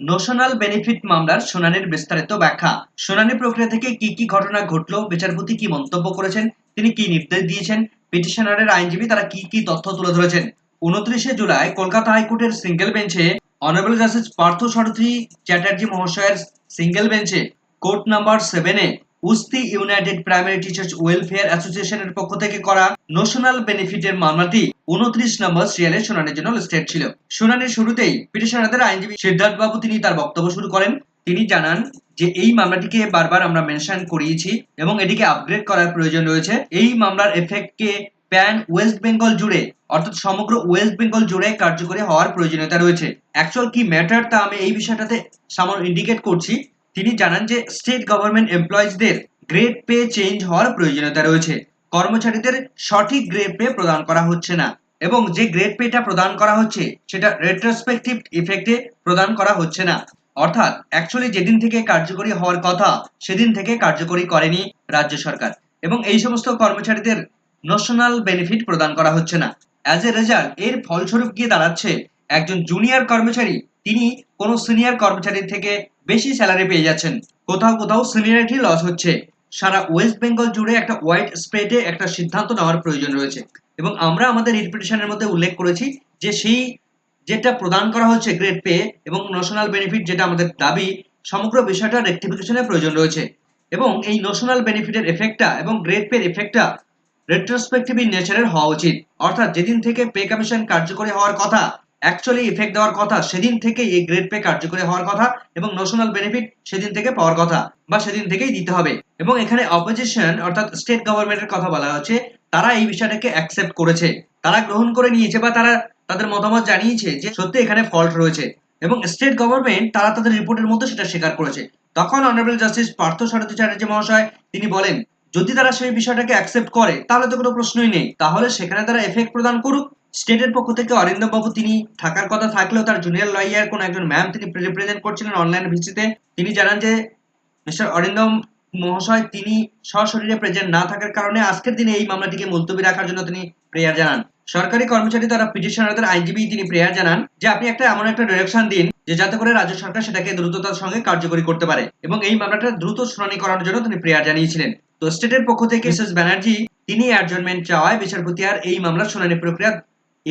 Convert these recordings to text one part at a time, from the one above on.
Notional benefit মামলার শুনানির বিস্তারিত ব্যাখ্যা। শুনানি প্রক্রিয়া থেকে কি কি ঘটনা ঘটলো, বিচারপতি কি মন্তব্য করেছেন, তিনি কি নির্দেশ দিয়েছেন, পিটিশনারের আইনজীবী তারা কি কি তথ্য তুলে ধরেছেন। উনত্রিশে জুলাই কলকাতা হাইকোর্টের সিঙ্গেল বেঞ্চে অনারেবল জাস্টিস পার্থ সারথী চ্যাটার্জি মহাশয়ের সিঙ্গেল বেঞ্চে কোর্ট নাম্বার সেভেনে Usti united primary teachers welfare অ্যাসোসিয়েশনের পক্ষ থেকে করা ন্যাশনাল বেনিফিটের মামলাটি উনত্রিশ নম্বর সিরিয়ালে শুনানির জন্য লিস্টেড ছিল। শুনানির শুরুতেই পিটিশনারদের আইনজীবী সিদ্ধার্থ বাবু তিনি তার বক্তব্য শুরু করেন। তিনি জানান যে, এই মামলাটিকে বারবার আমরা মেনশন করিয়েছি এবং এটিকে আপগ্রেড করার প্রয়োজন রয়েছে। এই মামলার এফেক্টকে প্যান ওয়েস্ট বেঙ্গল জুড়ে, অর্থাৎ সমগ্র ওয়েস্ট বেঙ্গল জুড়ে কার্যকরী হওয়ার প্রয়োজনীয়তা রয়েছে। অ্যাকচুয়াল কি ম্যাটার তা আমি এই বিষয়টাতে সামান্য ইন্ডিকেট করছি। তিনি জানান যে স্টেট গভর্নমেন্ট এমপ্লয়িজদের গ্রেড পে চেঞ্জ হওয়ার প্রয়োজনীয়তা রয়েছে। কর্মচারীদের সঠিক গ্রেড পে প্রদান করা হচ্ছে না এবং যে গ্রেড পেটা প্রদান করা হচ্ছে, সেটা রেট্রোস্পেক্টিভ ইফেক্টে প্রদান করা হচ্ছে না। অর্থাৎ অ্যাকচুয়ালি যেদিন থেকে কার্যকরী হওয়ার কথা, সেদিন থেকে কার্যকরী করেনি রাজ্য সরকার এবং এই সমস্ত কর্মচারীদের ন্যাশনাল বেনিফিট প্রদান করা হচ্ছে না। অ্যাজ এ রেজাল্ট এর ফলস্বরূপ গিয়ে দাঁড়াচ্ছে একজন জুনিয়র কর্মচারী তিনি কোনো সিনিয়র কর্মচারীর থেকে বেশি স্যালারি পেয়ে যাচ্ছেন। কোথাও কোথাও সিনিয়রিটি লস হচ্ছে। সারা ওয়েস্ট বেঙ্গল জুড়ে একটা ওয়াইড স্প্রেডে একটা সিদ্ধান্ত নেওয়ার প্রয়োজন রয়েছে। এবং আমরা আমাদের রিপিটেশনের মধ্যে উল্লেখ করেছি যে সেই যেটা প্রদান করা হচ্ছে গ্রেড পে এবং ন্যাশনাল বেনিফিট যেটা আমাদের দাবি, সমগ্র বিষয়টা রেক্টিফিকেশনের প্রয়োজন রয়েছে। এবং এই ন্যাশনাল বেনিফিটের এফেক্টটা এবং গ্রেড পের এফেক্টটা রেট্রোস্পেক্টিভ ইন নেচারের হওয়া উচিত। অর্থাৎ যেদিন থেকে পে কমিশন কার্যকরী হওয়ার কথা অ্যাকচুয়ালি ইফেক্ট দেওয়ার কথা, সেদিন থেকে এই গ্রেড পে কার্যকরী হওয়ার কথা এবং ন্যাশনাল বেনিফিট সেদিন থেকে পাওয়ার কথা বা সেদিন থেকেই দিতে হবে। এবং এখানে অপোজিশন অর্থাৎ স্টেট গভর্নমেন্টের কথা বলা হচ্ছে তারা এই বিষয়টাকে অ্যাকসেপ্ট করেছে। তারা গ্রহণ করে নিয়েছে বা তারা তাদের মতামত জানিয়েছে যে সত্যি এখানে ফল্ট রয়েছে। এবং স্টেট গভর্নমেন্ট তারা তাদের রিপোর্টের মধ্যে সেটা স্বীকার করেছে। তখন অনারেবল জাস্টিস পার্থ সারথী চ্যাটার্জি মহাশয়, তিনি বলেন, যদি তারা সেই বিষয়টাকে অ্যাকসেপ্ট করে, তাহলে তো কোনো প্রশ্নই নেই। তাহলে সেখানে তারা এফেক্ট প্রদান করুক। স্টেটের পক্ষ থেকে অরিন্দম বাবু তিনি থাকার কথা থাকলেও তার জুনিয়র লয়ার কোন একজন ম্যাম তিনি রিপ্রেজেন্ট করছিলেন অনলাইন ভিত্তিতে। তিনি জানান যে মিস্টার অরিন্দম মহাশয় তিনি সশরীরে প্রেজেন্ট না থাকার কারণে আজকের দিনে এই মামলাটিকে মুলতবি রাখার জন্য তিনি প্রেয়ার জানান। সরকারি কর্মচারী তারা পিটিশনারদের আইনজীবী তিনি প্রেয়ার জানান যে আপনি একটা এমন একটা ডিরেকশন দিন যে যাতে করে রাজ্য সরকার সেটাকে দ্রুততার সঙ্গে কার্যকরী করতে পারে এবং এই মামলাটা দ্রুত শুনানি করার জন্য তিনি প্রেয়ার জানিয়েছিলেন। তো স্টেটের পক্ষ থেকে মিসেস ব্যানার্জি তিনি অ্যাডজমেন্ট চাওয়ায় বিচারপতি আর এই মামলার শুনানি প্রক্রিয়া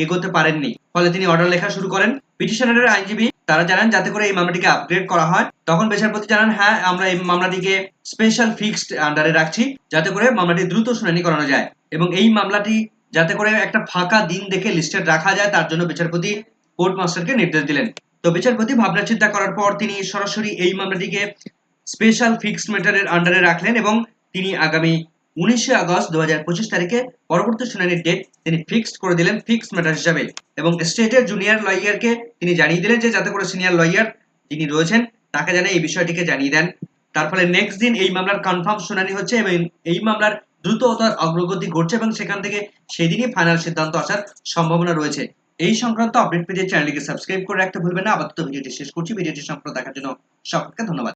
এগোতে পারেননি। ফলে তিনি অর্ডার লেখা শুরু করেন। পিটিশনারের আইনজীবী তারা জানান, যাতে করে এই মামলাটিকে আপগ্রেড করা হয়। তখন বিচারপতি জানান হ্যাঁ আমরা এই মামলাটিকে স্পেশাল ফিক্সড আন্ডারে রাখছি, যাতে করে মামলাটি দ্রুত শুনানি করানো যায়। এবং এই মামলাটি যাতে করে একটা ফাঁকা দিন দেখে লিস্টেড রাখা যায়, তার জন্য বিচারপতি কোর্ট মাস্টারকে নির্দেশ দিলেন। তো বিচারপতি ভাবনা চিন্তা করার পর তিনি সরাসরি এই মামলাটিকে স্পেশাল ফিক্সড ম্যাটারের আন্ডারে রাখলেন এবং তিনি আগামী উনিশে আগস্ট দু হাজার পঁচিশ তারিখে পরবর্তী শুনানির ডেট তিনি ফিক্সড করে দিলেন ফিক্সড ম্যাটার হিসাবে। এবং স্টেটের জুনিয়র লয়ারকে তিনি জানিয়ে দিলেন যে, যাতে করে সিনিয়র লয়ার যিনি রয়েছেন, তাকে যেন এই বিষয়টিকে জানিয়ে দেন। তার ফলে নেক্সট দিন এই মামলার কনফার্ম শুনানি হচ্ছে এবং এই মামলার দ্রুততার অগ্রগতি ঘটছে এবং সেখান থেকে সেদিনই ফাইনাল সিদ্ধান্ত আসার সম্ভাবনা রয়েছে। এই সংক্রান্ত আপডেট পেজে চ্যানেলটিকে সাবস্ক্রাইব করে রাখতে ভুলবেন না। আপাতত ভিডিওটি শেষ করছি। ভিডিওটি সম্পূর্ণ দেখার জন্য সকলকে ধন্যবাদ।